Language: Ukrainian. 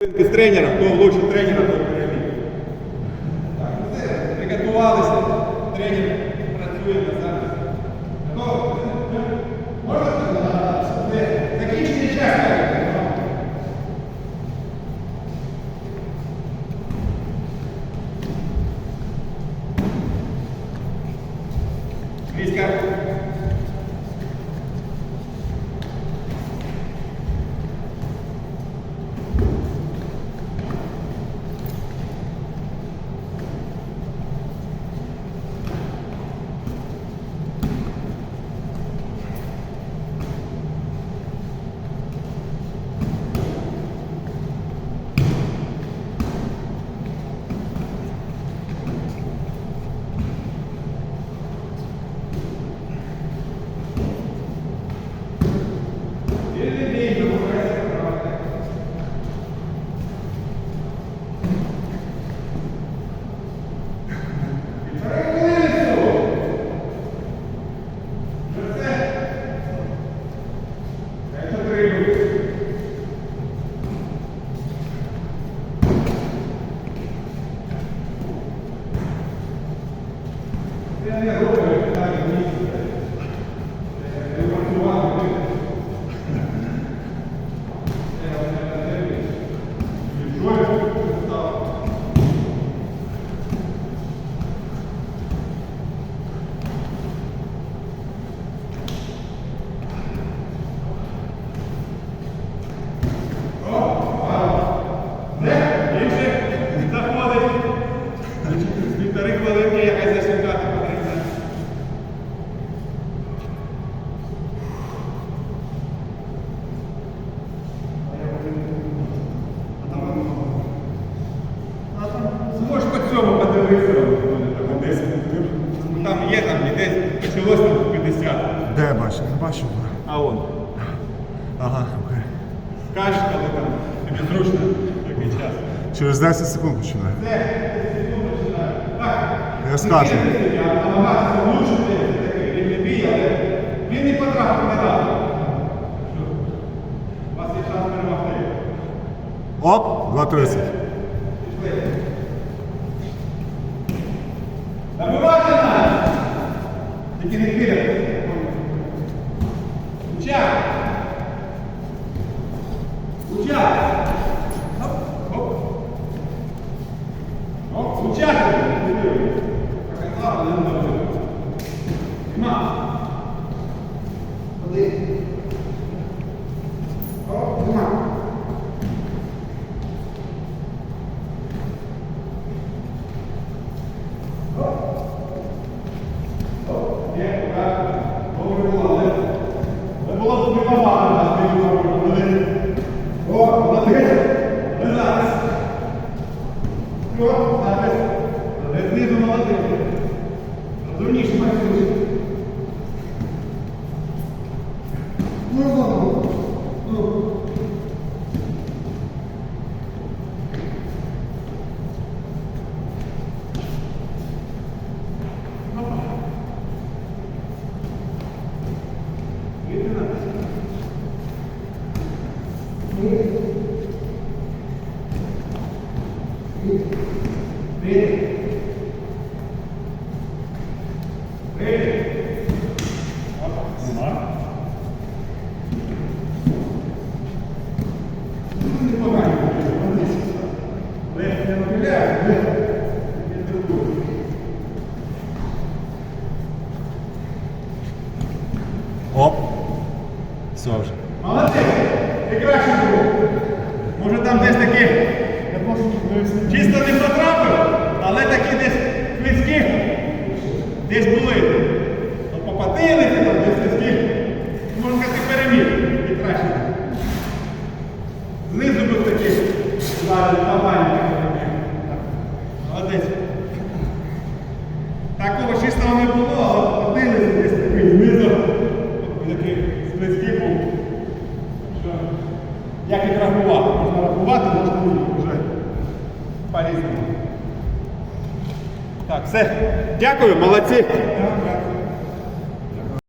З тренера, хто лучше тренера, той переміг. Так, все, приготувалися. Тренер працює на. Готово? Можна? Закінчити час. Близько. Зашукати потрібно. Зможеш по цьому подивитися. Там десь. Там є, там десь почалось там 50. Де я бачу? Не бачу. А он. Ага, окей. Скажеш, коли там тобі зручно такий час. Через 10 секунд починаю. Такий він не потрапив не. Що? У вас є шанс перемогти. Оп, 2.30. Пішли. Набивати нас! Тільки не кидати. Уча! Уча! Оп, оп. Оп, уча! صار لما كبر. جماعة قضية Оп. Все вже. Молодець! Ти краще був. Може там десь такі чисто не потрапив, але такі десь близькі десь були. То попадилися там десь близькі. Можна сказати, переміг. Ти краще. Знизу був такий нормальний. Молодець. Такого чистого не було, але попадилися десь такий знизу. Такий близький був. Що, Як і рахувати? Можна рахувати, можна вже по-різному. Так, все. Дякую, молодці.